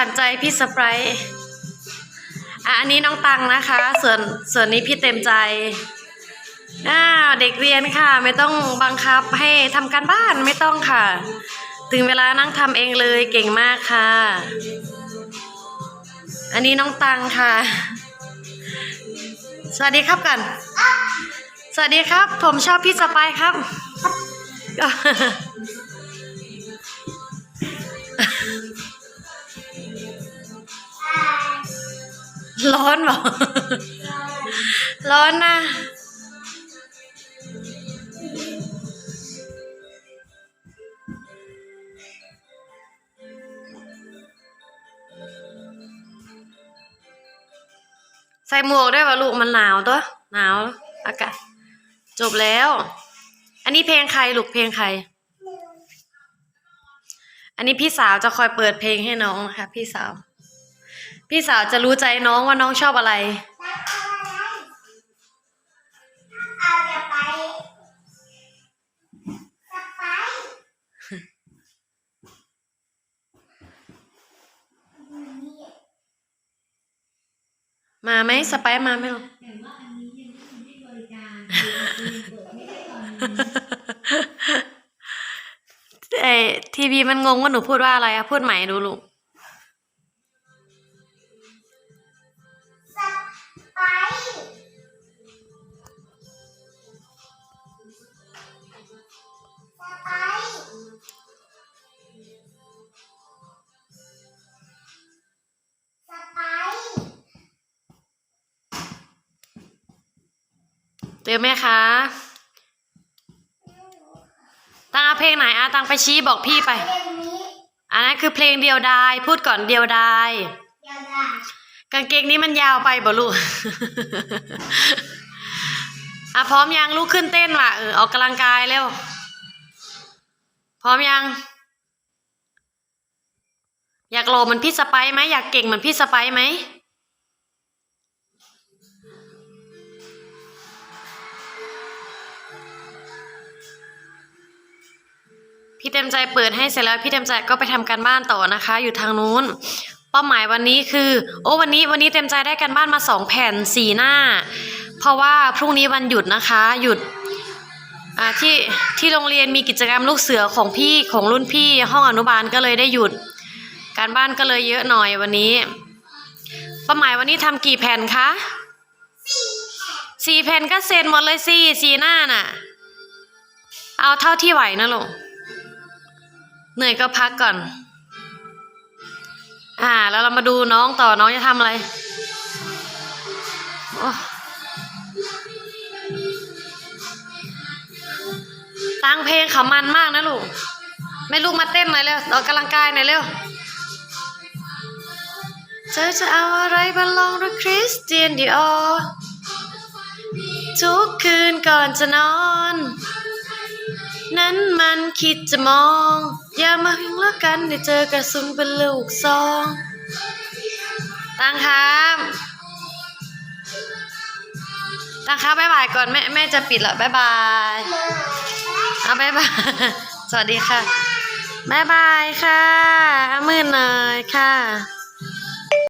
ขวัญใจพี่สไปร์อะอันนี้น้องตังนะคะ ส่วนส่วนนี้พี่เต็มใจอ่าเด็กเรียนค่ะ ไม่ต้องบังคับให้ทำการบ้านไม่ต้องค่ะ ถึงเวลานั่งทำเองเลยเก่งมากค่ะ อันนี้น้องตังค่ะ สวัสดีครับกัน สวัสดีครับ ผมชอบพี่สไปร์ครับ ร้อนหรอร้อนนะใส่หมวกได้ป่ะลูกมันหนาวตัวหนาวอากาศจบแล้ว อันนี้เพลงใครลูกเพลงใคร อันนี้พี่สาวจะคอยเปิดเพลงให้น้องนะคะพี่สาว พี่สาวจะรู้ใจน้องว่าน้องชอบอะไรเอาจะไปจะไปมาไหมสไปร์มาไหมลูกแต่ว่าอันนี้ยังไม่ได้บริการยังเปิดไม่ได้ตอนนี้เออทีวีมันงงว่าหนูพูดว่าอะไรอะพูดใหม่ดูลูก เจอไหมคะตังเอาเพลงไหนอะตังไปชี้บอกพี่ไปเรื่องนี้อันนั้นคือเพลงเดียวดาย พูดก่อนเดียวดายอย่าด่ากางเกงนี้มันยาวไปบ่ลูกอะพร้อมยังลูกขึ้นเต้นว่ะเออออกกำลังกายเร็ว พร้อมยัง อยากโลเหมือนพี่สไปร์ไหมอยากเก่งเหมือนพี่สไปร์ไหม พี่เต็มใจเปิดให้เสร็จแล้วพี่เต็มใจก็ไปทำการบ้านต่อนะคะ อยู่ทางนู้น เป้าหมายวันนี้คือ โอ้วันนี้วันนี้เต็มใจได้การบ้านมาสองแผ่นสี่หน้า เพราะว่าพรุ่งนี้วันหยุดนะคะ หยุดที่ที่โรงเรียนมีกิจกรรมลูกเสือของพี่ของรุ่นพี่ห้องอนุบาลก็เลยได้หยุด การบ้านก็เลยเยอะหน่อยวันนี้ เป้าหมายวันนี้ทำกี่แผ่นคะสี่แผ่นก็เซ็นหมดเลยสี่สี่หน้าน่ะ เอาเท่าที่ไหวนะลูก เหนื่อยก็พักก่อน อ่า แล้วเรามาดูน้องต่อน้องจะทำอะไรโอ้ตั้งเพลงเขามันมากนะลูกแม่ลูกมาเต้นหน่อยเร็วออกกำลังกายหน่อยเร็วเธอจะเอาอะไรมาลองดูคริสเตียนดิออทุกคืนก่อนจะนอน นั้นมันคิดจะมอง อย่ามาหึงแล้วกันได้เจอกระสุนเป็นลูกซอง ตังครับตังครับบ๊ายบายก่อนแม่แม่จะปิดแล้วบ๊ายบายเอาบ๊ายบาย สวัสดีค่ะบ๊ายบายค่ะเอามือหน่อยค่ะ